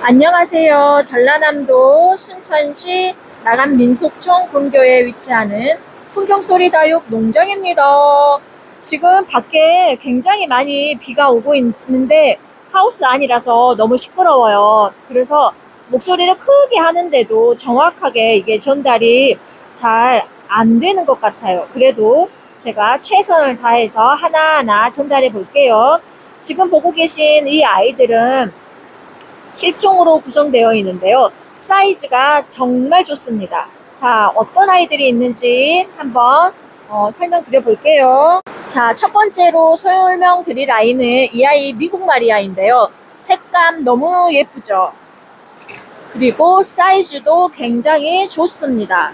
안녕하세요. 전라남도 순천시 나간민속촌 근교에 위치하는 풍경소리 다육 농장입니다. 지금 밖에 굉장히 많이 비가 오고 있는데 하우스 안이라서 너무 시끄러워요. 그래서 목소리를 크게 하는데도 정확하게 이게 전달이 잘 안 되는 것 같아요. 그래도 제가 최선을 다해서 하나하나 전달해 볼게요. 지금 보고 계신 이 아이들은 7종으로 구성되어 있는데요. 사이즈가 정말 좋습니다. 자, 어떤 아이들이 있는지 한번 어, 설명드려 볼게요. 자, 첫 번째로 설명드릴 아이는 이 아이 미국 마리아인데요. 색감 너무 예쁘죠? 그리고 사이즈도 굉장히 좋습니다.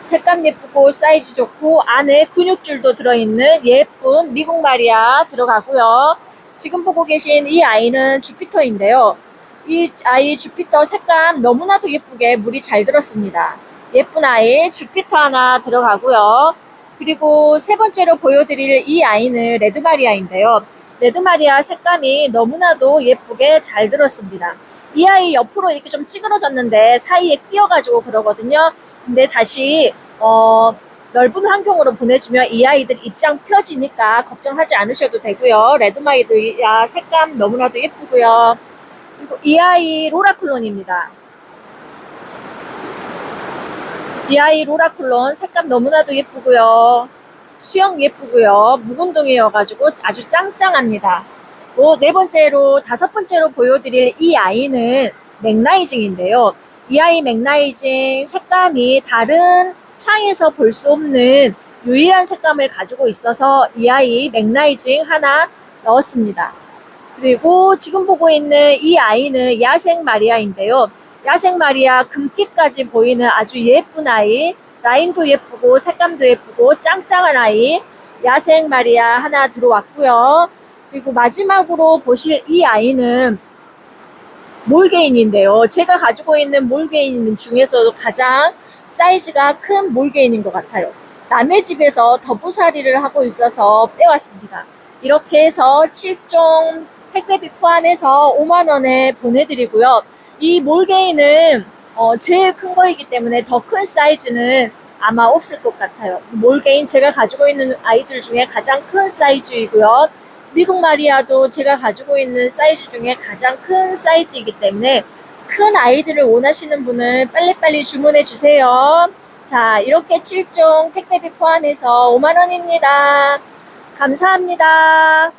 색감 예쁘고 사이즈 좋고 안에 근육줄도 들어있는 예쁜 미국 마리아 들어가고요. 지금 보고 계신 이 아이는 주피터인데요. 이 아이 주피터 색감 너무나도 예쁘게 물이 잘 들었습니다. 예쁜 아이 주피터 하나 들어가고요. 그리고 세 번째로 보여드릴 이 아이는 레드마리아인데요. 레드마리아 색감이 너무나도 예쁘게 잘 들었습니다. 이 아이 옆으로 이렇게 좀 찌그러졌는데 사이에 끼어가지고 그러거든요. 근데 다시 어, 넓은 환경으로 보내주면 이 아이들 입장 펴지니까 걱정하지 않으셔도 되고요. 레드마리아 색감 너무나도 예쁘고요. 그리고 이 아이 로라클론입니다. 이 아이 로라클론 색감 너무나도 예쁘고요. 수영 예쁘고요. 묵은둥이여가지고 아주 짱짱합니다. 또 네 번째로 다섯 번째로 보여드릴 이 아이는 맥라이징인데요. 이 아이 맥라이징 색감이 다른 창에서 볼 수 없는 유일한 색감을 가지고 있어서 이 아이 맥라이징 하나 넣었습니다. 그리고 지금 보고 있는 이 아이는 야생 마리아인데요. 야생 마리아 금기까지 보이는 아주 예쁜 아이, 라인도 예쁘고 색감도 예쁘고 짱짱한 아이, 야생 마리아 하나 들어왔고요. 그리고 마지막으로 보실 이 아이는 몰게인인데요. 제가 가지고 있는 몰게인 중에서도 가장 사이즈가 큰 몰게인인 것 같아요. 남의 집에서 더부살이를 하고 있어서 빼왔습니다. 이렇게 해서 7종 택배비 포함해서 5만원에 보내드리고요. 이 몰게인은 어, 제일 큰 거이기 때문에 더 큰 사이즈는 아마 없을 것 같아요. 몰게인 제가 가지고 있는 아이들 중에 가장 큰 사이즈이고요. 미국 마리아도 제가 가지고 있는 사이즈 중에 가장 큰 사이즈이기 때문에 큰 아이들을 원하시는 분은 빨리빨리 주문해 주세요. 자, 이렇게 7종 택배비 포함해서 5만원입니다. 감사합니다.